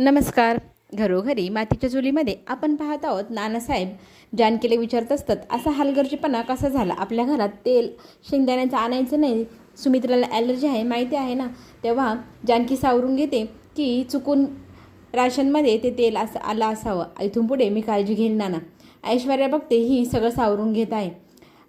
नमस्कार. घरोघरी मातीच्या चुलीमध्ये आपण पाहत आहोत नानासाहेब. जानकीला विचारत असतात असा हलगर्जीपणा कसा झाला? आपल्या घरात तेल शेंगदाण्याचं आणायचं नाही सुमित्राला ॲलर्जी आहे माहिती आहे ना? तेव्हा जानकी सावरून घेते की चुकून राशनमध्ये ते तेल असं आलं असावं. इथून पुढे मी काळजी घेईन नाना. ऐश्वर्या बघते ही सगळं सावरून घेत आहे.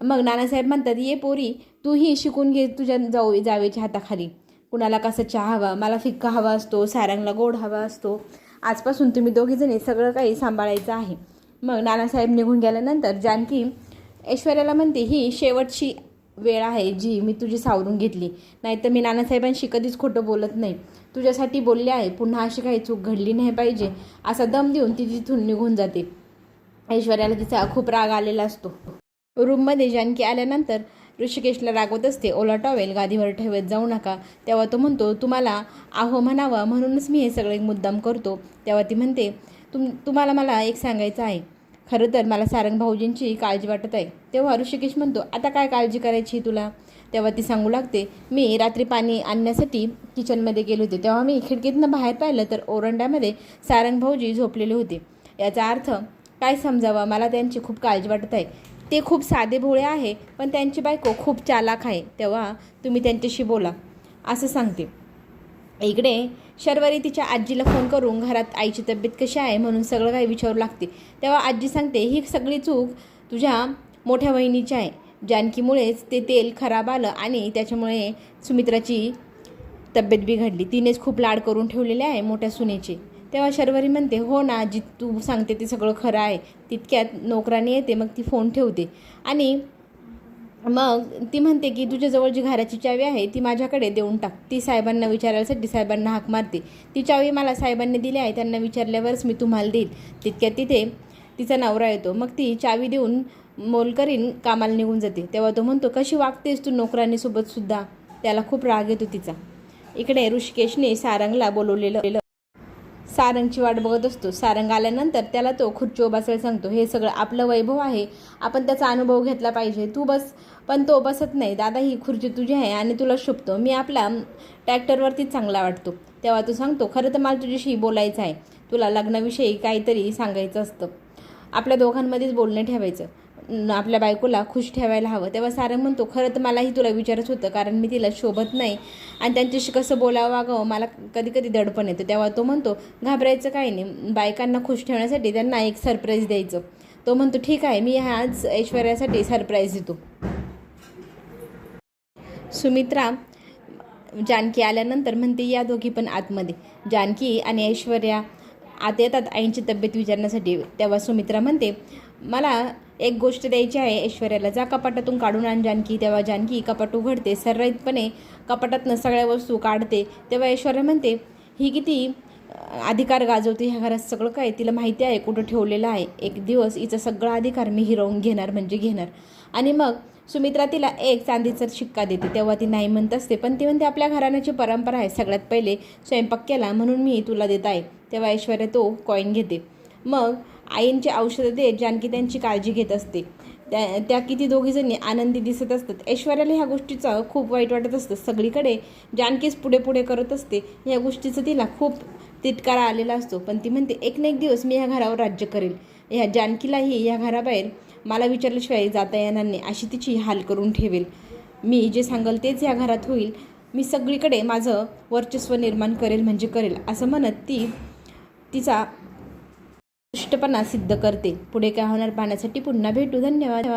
मग नानासाहेब म्हणतात ये पोरी तूही शिकून घे तुझ्या जाऊ जावेच्या हाताखाली. कुणाला कसं चहा हवा मला फिक्का हवा असतो सारंगला गोड हवा असतो. आजपासून तुम्ही दोघीजणी सगळं काही सांभाळायचं आहे. मग नानासाहेब निघून गेल्यानंतर जानकी ऐश्वर्याला म्हणते ही शेवटची वेळ आहे जी मी तुझी सावरून घेतली. नाहीतर मी नानासाहेबांशी कधीच खोटं बोलत नाही. तुझ्यासाठी बोलले आहे. पुन्हा अशी काही चूक घडली नाही पाहिजे. असा दम देऊन ती तिथून निघून जाते. ऐश्वर्याला तिचा खूप राग आलेला असतो. रूममध्ये जानकी आल्यानंतर ऋषिकेशला रागवत असते ओला टॉवेल गादीवर ठेवत जाऊ नका. तेव्हा तो म्हणतो तुम्हाला आहो म्हणावं म्हणूनच मी हे सगळे मुद्दाम करतो. तेव्हा ती म्हणते तुम तुम्हाला मला एक सांगायचं आहे. खरं तर मला सारंग भाऊजींची काळजी वाटत आहे. तेव्हा ऋषिकेश म्हणतो आता काय काळजी करायची तुला? तेव्हा ती सांगू लागते मी रात्री पाणी आणण्यासाठी किचनमध्ये गेले होते. तेव्हा मी खिडकीतनं बाहेर पाहिलं तर ओरंड्यामध्ये सारंग भाऊजी झोपलेले होते. याचा अर्थ काय समजावा? मला त्यांची खूप काळजी वाटत आहे. ते खूप साधे भोळे आहे पण त्यांची बायको खूप चालाक आहे तेव्हा तुम्ही त्यांच्याशी बोला असं सांगते. इकडे शर्वरी तिच्या आजीला फोन करून घरात आईची तब्येत कशी आहे म्हणून सगळं काही विचारू लागते. तेव्हा आजी सांगते ही सगळी चूक तुझ्या मोठ्या वहिनीची आहे. जानकीमुळेच ते तेल खराब आलं आणि त्याच्यामुळे सुमित्राची तब्येत बिघडली. तिनेच खूप लाड करून ठेवलेले आहे मोठ्या सुनेचे. तेव्हा शर्वरी म्हणते हो ना जी तू सांगते ते सगळं खरं आहे. तितक्यात नोकराने येते मग ती फोन ठेवते. आणि मग ती म्हणते की तुझ्याजवळ जी घराची चावी आहे ती माझ्याकडे देऊन टाक. ती साहेबांना विचारायसाठी साहेबांना हाक मारते. ती चावी मला साहेबांनी दिली आहे त्यांना विचारल्यावरच मी तुम्हाला देईल. तितक्यात तिथे तिचा नवरा येतो. मग ती चावी देऊन मोलकरीन कामाला निघून जाते. तेव्हा तो म्हणतो कशी वागतेस तू नोकरांनीसोबतसुद्धा त्याला खूप राग येतो तिचा. इकडे ऋषिकेशने सारंगला बोलवलेलं सारंगची वाट बघत असतो. सारंग आल्यानंतर त्याला तो खुर्ची बसायला सांगतो हे सगळं आपलं वैभव आहे. आपण त्याचा अनुभव घेतला पाहिजे. तू बस. पण तो बसत नाही. दादा ही खुर्ची तुझी आहे आणि तुला शोभतो. मी आपला ट्रॅक्टरवरतीच चांगला वाटतो. तेव्हा तू सांगतो खरं तर मला तुझ्याशी बोलायचं आहे. तुला लग्नाविषयी काहीतरी सांगायचं असतं. आपल्या दोघांमध्येच बोलणं ठेवायचं. आपल्या बायकोला खुश ठेवायला हवं. तेव्हा सारंग म्हणतो खरं तर मलाही तुला विचारच होतं कारण मी तिला शोभत नाही. आणि त्यांच्याशी कसं बोलावं वागावं मला कधी कधी दडपण येतं. तेव्हा तो म्हणतो घाबरायचं काही नाही. बायकांना खुश ठेवण्यासाठी त्यांना एक सरप्राईज द्यायचं. तो म्हणतो ठीक आहे मी आज ऐश्वर्यासाठी सरप्राईज देतो. सुमित्रा जानकी आल्यानंतर म्हणते या दोघी पण आतमध्ये. जानकी आणि ऐश्वर्या आत येतात आईंची तब्येत विचारण्यासाठी. तेव्हा सुमित्रा म्हणते मला एक गोष्ट द्यायची आहे ऐश्वर्याला. जा कपाटातून काढून आण जानकी. तेव्हा जानकी कपाट उघडते. सर्राईतपणे कपाटातनं सगळ्या वस्तू काढते. तेव्हा ऐश्वर्या म्हणते ही किती अधिकार गाजवते. ह्या घरात सगळं काय तिला माहिती आहे. कुठं ठेवलेलं आहे? एक दिवस हिचा सगळा अधिकार मी हिरवून घेणार म्हणजे घेणार. आणि मग सुमित्रा तिला एक चांदीचा शिक्का देते. तेव्हा ती नाही म्हणत असते पण ती म्हणते आपल्या घराण्याची परंपरा आहे. सगळ्यात पहिले स्वयंपाक केला म्हणून मी तुला देत आहे. तेव्हा ऐश्वर्या तो कॉईन घेते. मग आईंची औषधं देत जानकी त्यांची काळजी घेत असते. त्या त्या किती दोघीजणी आनंदी दिसत असतात. ऐश्वर्याला ह्या गोष्टीचं खूप वाईट वाटत असतं. सगळीकडे जानकीच पुढे पुढे करत असते. ह्या गोष्टीचं तिला खूप तिटकारा आलेला असतो. पण ती म्हणते एक ना एक दिवस मी ह्या घरावर राज्य करेल. ह्या जानकीलाही ह्या घराबाहेर मला विचारल्याशिवाय जाता येणार नाही. अशी तिची हाल करून ठेवेल. मी जे सांगल तेच ह्या घरात होईल. मी सगळीकडे माझं वर्चस्व निर्माण करेल म्हणजे करेल. असं म्हणत ती तिचा दुष्टपणा सिद्ध करते. पुढे काय होणार पाहण्यासाठी पुन्हा भेटू. धन्यवाद.